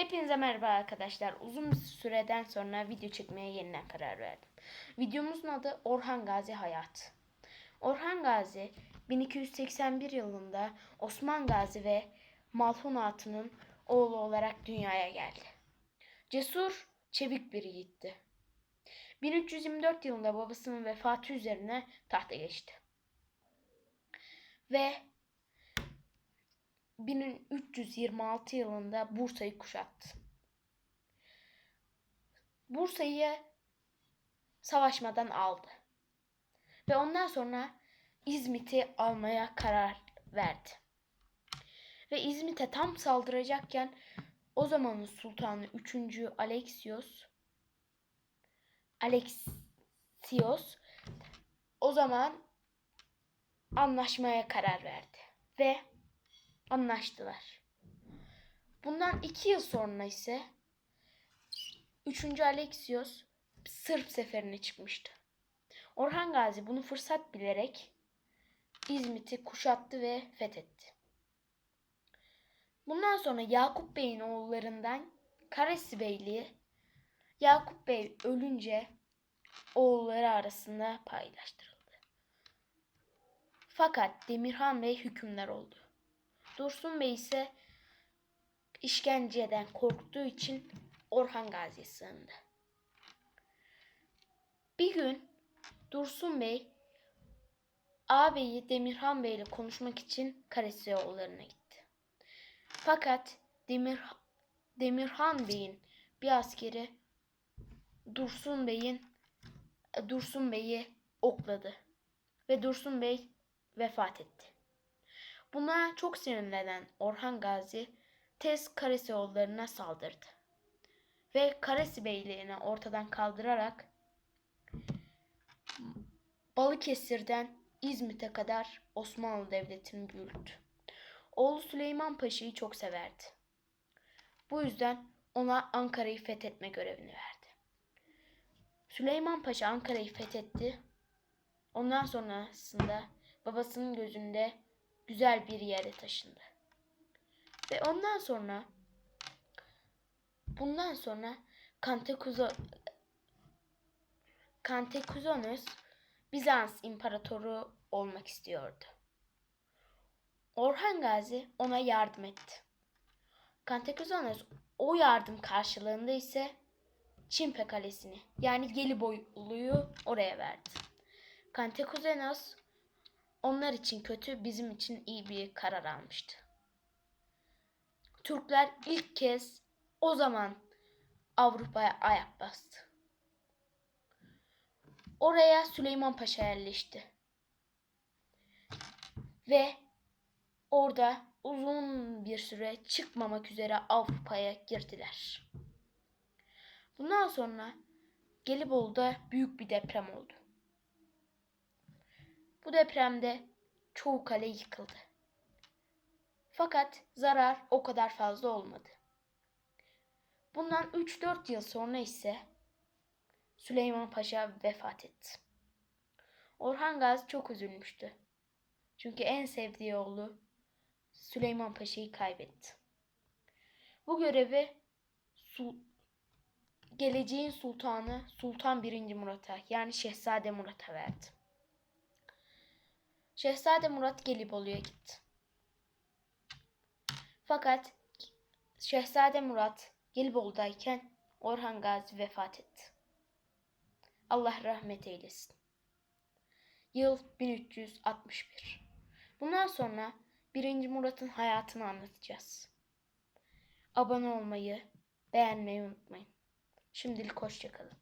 Hepinize merhaba arkadaşlar. Uzun bir süreden sonra video çekmeye yeniden karar verdim. Videomuzun adı Orhan Gazi Hayat. Orhan Gazi 1281 yılında Osman Gazi ve Malhun Hatun'un oğlu olarak dünyaya geldi. Cesur, çevik bir yiğitti. 1324 yılında babasının vefatı üzerine tahta geçti. Ve 1326 yılında Bursa'yı kuşattı. Bursa'yı savaşmadan aldı. Ve ondan sonra İzmit'i almaya karar verdi. Ve İzmit'e tam saldıracakken o zamanın sultanı 3. Alexios Alexios o zaman anlaşmaya karar verdi. Ve anlaştılar. Bundan iki yıl sonra ise 3. Alexios Sırp seferine çıkmıştı. Orhan Gazi bunu fırsat bilerek İzmit'i kuşattı ve fethetti. Bundan sonra Yakup Bey'in oğullarından Karesi Beyliği Yakup Bey ölünce oğulları arasında paylaştırıldı. Fakat Demirhan Bey hükümdar oldu. Dursun Bey ise işkenceden korktuğu için Orhan Gazi'ye sığındı. Bir gün Dursun Bey ağabeyi Demirhan Bey ile konuşmak için Karasioğulları'na gitti. Fakat Demir, Demirhan Bey'in bir askeri Dursun Bey'in Dursun Bey'i okladı ve Dursun Bey vefat etti. Buna çok sinirlenen Orhan Gazi tez Karasioğulları'na saldırdı. Ve Karesi Beyliğini ortadan kaldırarak Balıkesir'den İzmit'e kadar Osmanlı Devleti'ni büyüttü. Oğlu Süleyman Paşa'yı çok severdi. Bu yüzden ona Ankara'yı fethetme görevini verdi. Süleyman Paşa Ankara'yı fethetti. Ondan sonrasında babasının gözünde güzel bir yere taşındı. Ve ondan sonra bundan sonra Kantekuzo Kantekuzonus Bizans imparatoru olmak istiyordu. Orhan Gazi ona yardım etti. Kantekuzonus o yardım karşılığında ise Çimpe Kalesi'ni yani Gelibolu'yu oraya verdi. Kantekuzenos onlar için kötü, bizim için iyi bir karar almıştı. Türkler ilk kez o zaman Avrupa'ya ayak bastı. Oraya Süleyman Paşa yerleşti. Ve orada uzun bir süre çıkmamak üzere Avrupa'ya girdiler. Bundan sonra Gelibolu'da büyük bir deprem oldu. Bu depremde çoğu kale yıkıldı. Fakat zarar o kadar fazla olmadı. Bundan 3-4 yıl sonra ise Süleyman Paşa vefat etti. Orhan Gazi çok üzülmüştü. Çünkü en sevdiği oğlu Süleyman Paşa'yı kaybetti. Bu görevi Sul geleceğin sultanı Sultan 1. Murat'a yani Şehzade Murat'a verdi. Şehzade Murat Gelibolu'ya gitti. Fakat Şehzade Murat Gelibolu'dayken Orhan Gazi vefat etti. Allah rahmet eylesin. Yıl 1361. Bundan sonra 1. Murat'ın hayatını anlatacağız. Abone olmayı, beğenmeyi unutmayın. Şimdilik hoşçakalın.